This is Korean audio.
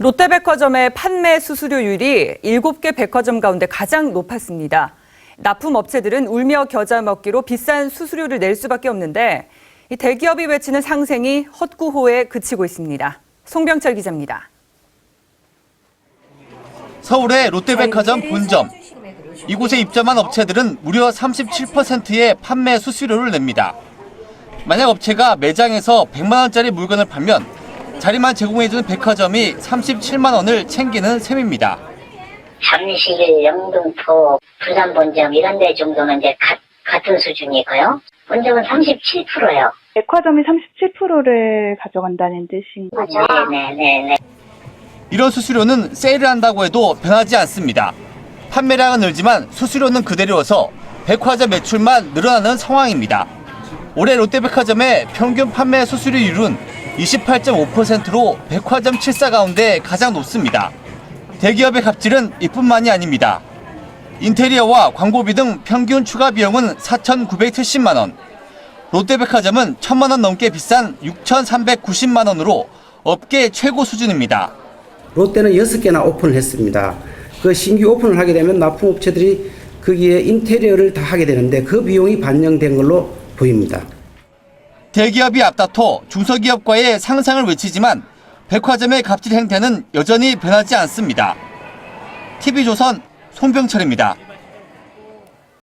롯데백화점의 판매 수수료율이 7개 백화점 가운데 가장 높았습니다. 납품 업체들은 울며 겨자 먹기로 비싼 수수료를 낼 수밖에 없는데 이 대기업이 외치는 상생이 헛구호에 그치고 있습니다. 송병철 기자입니다. 서울의 롯데백화점 본점. 이곳에 입점한 업체들은 무려 37%의 판매 수수료를 냅니다. 만약 업체가 매장에서 100만 원짜리 물건을 팔면 자리만 제공해주는 백화점이 37만 원을 챙기는 셈입니다. 잠실, 영등포, 부산 본점 이런 데 정도는 이제 가- 같은 수준이고요. 본점은 37%예요. 백화점이 37%를 가져간다는 뜻인 거죠. 네네네. 이런 수수료는 세일을 한다고 해도 변하지 않습니다. 판매량은 늘지만 수수료는 그대로여서 백화점 매출만 늘어나는 상황입니다. 올해 롯데백화점의 평균 판매 수수료율은 28.5%로 백화점 7사 가운데 가장 높습니다. 대기업의 갑질은 이뿐만이 아닙니다. 인테리어와 광고비 등 평균 추가 비용은 4,970만 원. 롯데백화점은 1,000만 원 넘게 비싼 6,390만 원으로 업계 최고 수준입니다. 롯데는 여섯 개나 오픈을 했습니다. 그 신규 오픈을 하게 되면 납품업체들이 거기에 인테리어를 다 하게 되는데 그 비용이 반영된 걸로 보입니다. 대기업이 앞다퉈 중소기업과의 상상을 외치지만 백화점의 갑질 행태는 여전히 변하지 않습니다. TV조선 송병철입니다.